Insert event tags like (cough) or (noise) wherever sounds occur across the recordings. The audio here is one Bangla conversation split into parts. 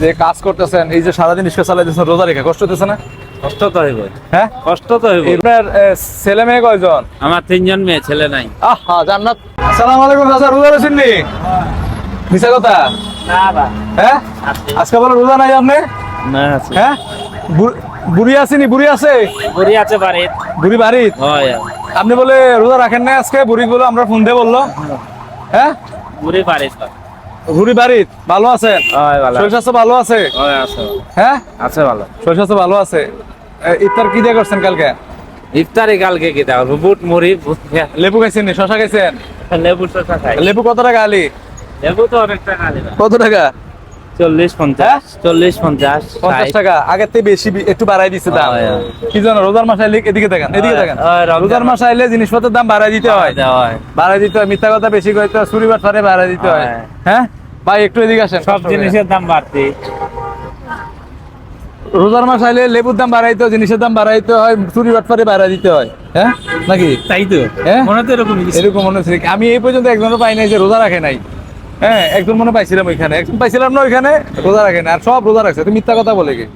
যে কাজ করতেছেন এই যে সারাদিন রিক্সা চালাইতেছেন রোজা রেখে কষ্ট হতেছে না? কষ্ট তো হইব হ্যাঁ? কষ্ট তো হইব আপনার ছেলে মেয়ে কয়জন? আমার তিনজন মেয়ে ছেলে নাই। আহা জান্নাত। আসসালামু আলাইকুম চাচা রোজা রয়েছেন নি? মিছা কথা? হ্যাঁ? আজকে বলো রোজা নাই আপনি? না হ্যাঁ? বু- বুড়ি আসেনি বুড়ি আছে? বুড়ি আছে বুড়ি বাড়িত হয় আপনি বলে রোজা রাখেন না আজকে? বুড়ি বলে আমরা ফোন দিয়ে বলল। হ্যাঁ। বুড়ি বাড়ির বুড়ি বাড়িত ভালো আছেন? শরীর স্বাস্থ্য ভালো আছে? হ্যাঁ আছে ভালো। শরীর স্বাস্থ্য ভালো। আছে? ইফতার কি দিয়ে করছেন কালকে? ইফতারে কালকে কি দাও বুট মুড়ি লেবু খাইছেন শশা খাইছেন? লেবু শশা খাই। লেবু কত টাকা আলি? লেবু তো অনেক টাকা আলি কত টাকা? চল্লিশ পঞ্চাশ চল্লিশ পঞ্চাশ পঞ্চাশ টাকা আগের থেকে বেশি একটু বাড়াই দিচ্ছে দাম। হয়। কি জানো রোজার মাস আইলে এদিকে দেখেন এদিকে দেখেন। রমজান রোজার মাস আইলে জিনিসপত্রের দাম বাড়াই দিতে হয়। দেওয়া বাড়াই দিতে হয় মিথ্যা কথা বেশি হয় চুরি বাটফারে বাড়াই দিতে হয়। হয়। হ্যাঁ? ভাই একটু এদিকে আসেন। সব জিনিসের দাম বাড়তি। রোজার মাস আইলে লেবুর দাম বাড়াইতে হয় জিনিসের দাম বাড়াইতে হয় চুরি বাটফারে বাড়াই দিতে হয়। হ্যাঁ? নাকি? তাই তো। হ্যাঁ? মনে তো এরকম এরকম মনে হচ্ছে। আমি এই পর্যন্ত একজনও পাই নাই যে রোজা রাখে নাই। হ্যাঁ একজন মনে পাইছিলাম ওইখানে। একজন পাইছিলাম না ওইখানে রোজা রাখে না। আর সব রোজা রাখছে। তুমি মিথ্যা কথা বলে কি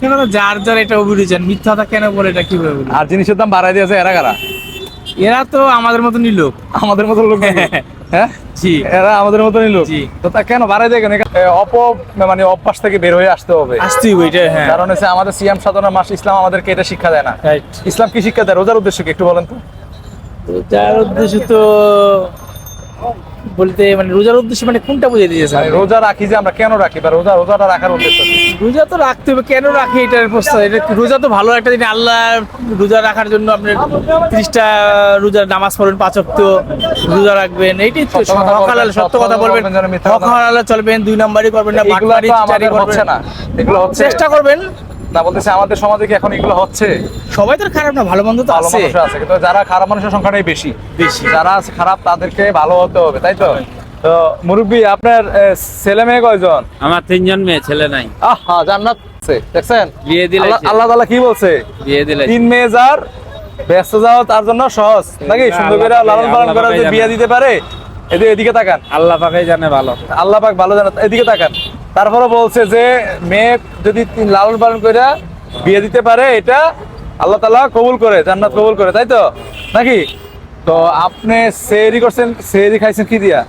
কেন যার যার এটা অভিযোজন মিথ্যাটা কেন বলে এটা কীভাবে আর জিনিসের দাম বাড়াই দিয়েছে এরা কারা? এরা তো আমাদের মতনই লোক। আমাদের মতো লোক (laughs) হ্যাঁ? জি। এরা আমাদের মতনই লোক। তো তা কেন বাড়াই দেয় কেন? অপ মানে অভ্যাস থেকে বের হয়ে আসতে হবে। আসতেই ওইটা হ্যাঁ। কারণ হচ্ছে আমাদের সিয়াম সাধনা মাস ইসলাম আমাদেরকে এটা শিক্ষা দেয় না. ইসলাম কি শিক্ষা দেয়? রোজার উদ্দেশ্য কি? একটু বলেন তো। যার উদ্দেশ্য তো বলতে মানে রোজার উদ্দেশ্য মানে কোনটা বুঝে দিয়েছে মানে রোজা রাখি যে আমরা কেন রাখি বা রোজা রোজাটা রাখার উদ্দেশ্য কি? রোজা তো রাখতে হবে কেন রাখি এটার প্রশ্ন? এটা রোজা তো ভালো একটা দিন আল্লাহ রোজা রাখার জন্য আপনি ত্রিশটা রোজার নামাজ পড়বেন পাঁচক্ত রোজা রাখবেন। এইটাই তো সত্য কথা বলবেন, সত্য কথা বলবেন। যেন মিথ্যা চলবেন দুই নাম্বারই করবেন না এগুলো বাটপারি তো চিটারি আমাদের করবেন হচ্ছে না এগুলো হচ্ছে চেষ্টা করবেন না বলতেছে আমাদের সমাজে কি এখন এগুলো হচ্ছে? সবাই তো খারাপ না ভালো মন্দ তো আছে। মানুষ আছে কিন্তু যারা খারাপ মানুষের সংখ্যাটাই বেশি। বেশি। যারা আছে খারাপ তাদেরকে ভালো হতে হবে তাই তো? তো মুরব্বী আপনার ছেলে মেয়ে কয়জন? আমার তিনজন মেয়ে ছেলে নাই। আহা জান্নাত আছে, দেখছেন? বিয়ে দিলে আল্লাহ- তাআলা কি বলছে? বিয়ে দিলে তিন মেয়ে যার ব্যস্ত যাওয়া তার জন্য সহজ নাকি? সুন্দর করে লালন পালন করে যে বিয়ে দিতে পারে? এদিকে তাকান। আল্লাহ পাকে জানে ভালো। আল্লাহ পাক ভালো জানে। এদিকে তাকান। তারপরে বলছে যে মেয়ে যদি তিন- লালন পালন করে বিয়ে দিতে পারে এটা আল্লাহ তালা কবুল করে জান্নাত কবুল করে তাই তো? নাকি? তো আপনি সেহরি করছেন সেহরি খাইছেন কি দিয়া?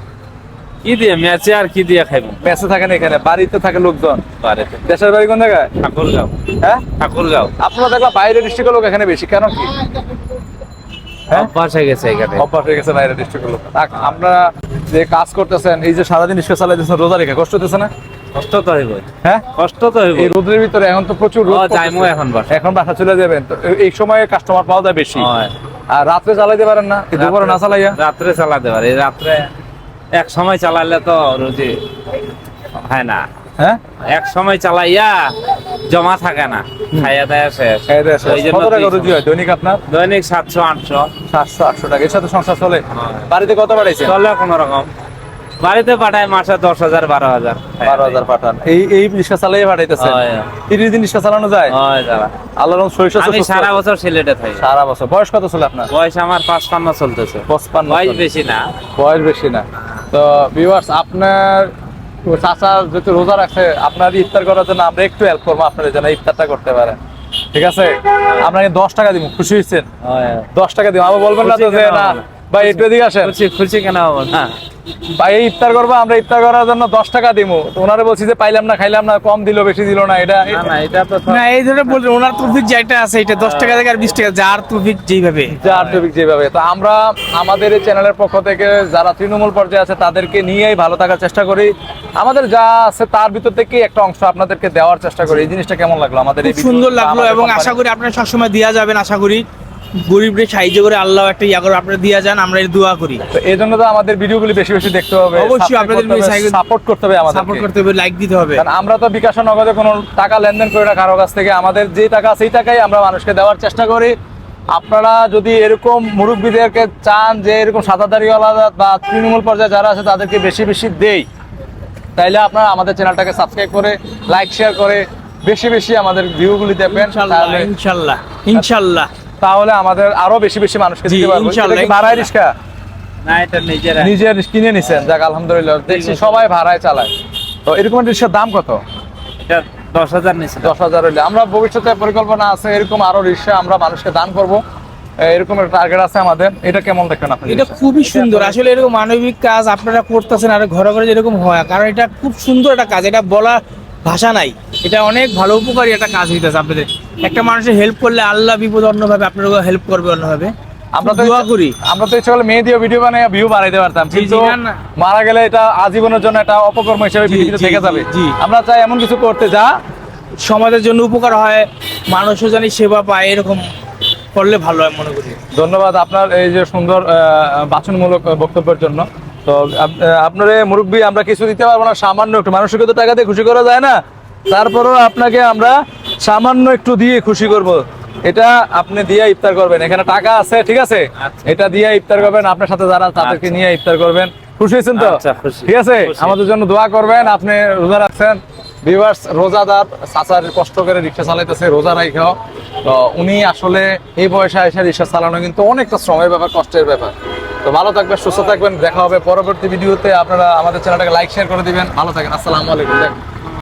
কি দিয়ে? ম্যাচে আর কি দিয়ে খাইব? মেসে থাকেন এখানে বাড়িতে থাকে লোকজন। বাড়িতে। দেশের বাড়ি কোন জায়গায়? ঠাকুরগাঁও। হ্যাঁ? ঠাকুরগাঁও। আপনারা দেখলাম বাইরের ডিস্ট্রিক্টের লোক এখানে বেশি কেন কি? অভ্যাস হয়ে গেছে এখানে। অভ্যাস হয়ে গেছে বাইরের ডিস্ট্রিক্টের লোক আপনারা যে কাজ করতেছেন এই যে সারাদিন রিক্সা চালাইতেছেন রোজা রেখে কষ্ট হতেছে না? কষ্ট তো হইব হ্যাঁ? কষ্ট তো হইব এই রোদের ভিতরে এখন তো প্রচুর রোদ যাইমু এখন বাসায়। এখন বাসা চলে যাবেন। তো এই- সময়ে কাস্টমার পাওয়া যায় বেশি। হয়। আর রাত্রে চালাইতে পারেন না? দুপুরে না চালাইয়া? রাত্রে চালাতে পারি। রাত্রে এক সময় চালাইলে তো রুজি হয় না। হ্যাঁ? এক সময় চালাইয়া জমা থাকে না খাইয়া দেয়া শেষ। ওই জন্য কত টাকা রুজি হয় দৈনিক আপনার? দৈনিক সাতশো আটশো। সাতশো আটশো টাকা। এর সাথে সংসার চলে? হ্যাঁ। বাড়িতে কত চলে কোনো রকম। বাড়িতে পাঠায় মাসে দশ হাজার বারো হাজার। বারো হাজার পাঠান। এই এই রিক্সা চালিয়ে পাঠাইতেছে। তিরিশ দিন রিক্সা চালানো যায়? আল্লাহ শরীর আমি সারা বছর সিলেটে থাকি। সারা বছর। বয়স কত ছিল আপনার? বয়স আমার পাঁচপান্ন চলতেছে। পঁচপান্ন বয়স বেশি না। বয়স বেশি না। তো ভিউয়ার্স আপনার চাচা যেহেতু রোজা রাখছে আপনার ইফতার করার জন্য আমরা একটু হেল্প করব আপনাদের যেন ইফতারটা করতে পারেন। ঠিক আছে? আপনাকে দশ টাকা দিব? খুশি হয়েছেন? দশ টাকা দিব। আবার বলবেন না তো যে না? ভাই একটু এদিকে আসেন। খুশি খুশি কেন হব? না ভাই ইফতার করব আমরা ইফতার করার জন্য দশ টাকা দিব ওনারে বলছি যে পাইলাম না খাইলাম না কম দিল বেশি দিল না এটা না না এটা তো না এই ধরে বলছেন ওনার তৌফিক যেটা আছে এটা দশ টাকা থেকে আর বিশ টাকা যার তৌফিক যেইভাবে। যার টপিক যেভাবে। তো আমরা আমাদের এই চ্যানেলের পক্ষ থেকে যারা তৃণমূল পর্যায়ে আছে তাদেরকে নিয়েই ভালো থাকার চেষ্টা করি। আমাদের যা আছে তার ভিতর থেকে একটা অংশ আপনাদেরকে দেওয়ার চেষ্টা করি। এই জিনিসটা কেমন লাগল আমাদের এই সুন্দর লাগল এবং আশা করি আপনারা সবসময় দিয়া যাবেন আশা করি। গরিবরে সাহায্য করে আল্লাহ একটা ইয়া করে আপনারা দিয়া যান আমরা দোয়া করি। তো এই জন্য তো আমাদের ভিডিওগুলি বেশি বেশি দেখতে হবে অবশ্যই আপনাদের সাপোর্ট করতে হবে আমাদের সাপোর্ট করতে হবে লাইক দিতে হবে। কারণ আমরা তো বিকাশ নগদে কোনো টাকা লেনদেন করি না কারও কাছ থেকে আমাদের যে টাকা সেই টাকাই আমরা মানুষকে দেওয়ার চেষ্টা করি। আপনারা যদি এরকম মুরব্বীদেরকে চান যে এরকম সাদাদারিওয়ালা বা তৃণমূল পর্যায়ে যারা আছে তাদেরকে বেশি বেশি দেই। তাইলে আপনারা আমাদের চ্যানেলটাকে সাবস্ক্রাইব করে লাইক শেয়ার করে বেশি বেশি আমাদের ভিউগুলি দেবেন ইনশাল্লাহ ইনশাল্লাহ ইনশাল্লাহ। তাহলে আমাদের আরও বেশি বেশি মানুষকে দিতে পারব। ভাড়ায় রিক্সা না এটা নিজেরা। নিজের কিনে নিছেন। যাক আলহামদুলিল্লাহ দেখছি সবাই ভাড়ায় চালায়। তো এরকম একটা রিক্সার দাম কত? এটা দশ হাজার নিচে দশ হাজার হইলে। আমরা ভবিষ্যতে পরিকল্পনা আছে এরকম আরও রিক্সা আমরা মানুষকে দান করব। এরকম একটা টার্গেট আছে আমাদের। এটা কেমন দেখবেন আপনি? এটা খুবই সুন্দর। আসলে এরকম মানবিক কাজ আপনারা করতেছেন আর ঘরে ঘরে যেরকম হয় কারণ এটা খুব সুন্দর একটা কাজ। এটা বলা ভাষা নাই। এটা অনেক ভালো উপকারী একটা কাজ হইতেছে আপনাদের। একটা মানুষের হেল্প করলে আল্লাহ বিপদ অন্যভাবে আপনারা হেল্প করবে অন্যভাবে। আমরা তো দোয়া করি। আমরা তো ইচ্ছে করলে মেয়ে দিয়ে ভিডিও বানিয়ে ভিউ বাড়াইতে পারতাম। কিন্তু। মারা গেলে এটা আজীবনের জন্য এটা অপকর্ম হিসেবে পৃথিবীতে থেকে যাবে। আমরা চাই এমন কিছু করতে যা সমাজের জন্য উপকার হয় মানুষও জানি সেবা পায় এরকম করলে ভালো হয় মনে করি। ধন্যবাদ আপনার এই যে সুন্দর আহ, বাচনমূলক বক্তব্যের জন্য। তো আপনার এই মুরব্বী আমরা কিছু দিতে পারব না সামান্য একটু। মানুষকে তো টাকা দিয়ে খুশি করা যায় না। তারপরেও আপনাকে আমরা সামান্য একটু দিয়ে খুশি করব। এটা আপনি দিয়ে ইফতার করবেন। এখানে টাকা আছে ঠিক আছে? আচ্ছা। এটা দিয়ে ইফতার করবেন। আপনার সাথে যারা তাদেরকে আচ্ছা। নিয়ে ইফতার করবেন। খুশি হয়েছেন তো? আচ্ছা, ঠিক আছে? আমাদের জন্য দোয়া করবেন। আপনি রোজা রাখছেন। রোজাদার চাচার কষ্ট করে রিক্সা চালাইতেছে রোজা রাইখাও তো উনি আসলে এই বয়সে এসে রিক্সা চালানো কিন্তু অনেকটা শ্রমের ব্যাপার কষ্টের ব্যাপার। তো ভালো থাকবেন সুস্থ থাকবেন। দেখা হবে পরবর্তী ভিডিওতে। আপনারা আমাদের চ্যানেলটাকে লাইক শেয়ার করে দিবেন। ভালো থাকেন। আসসালামু আলাইকুম।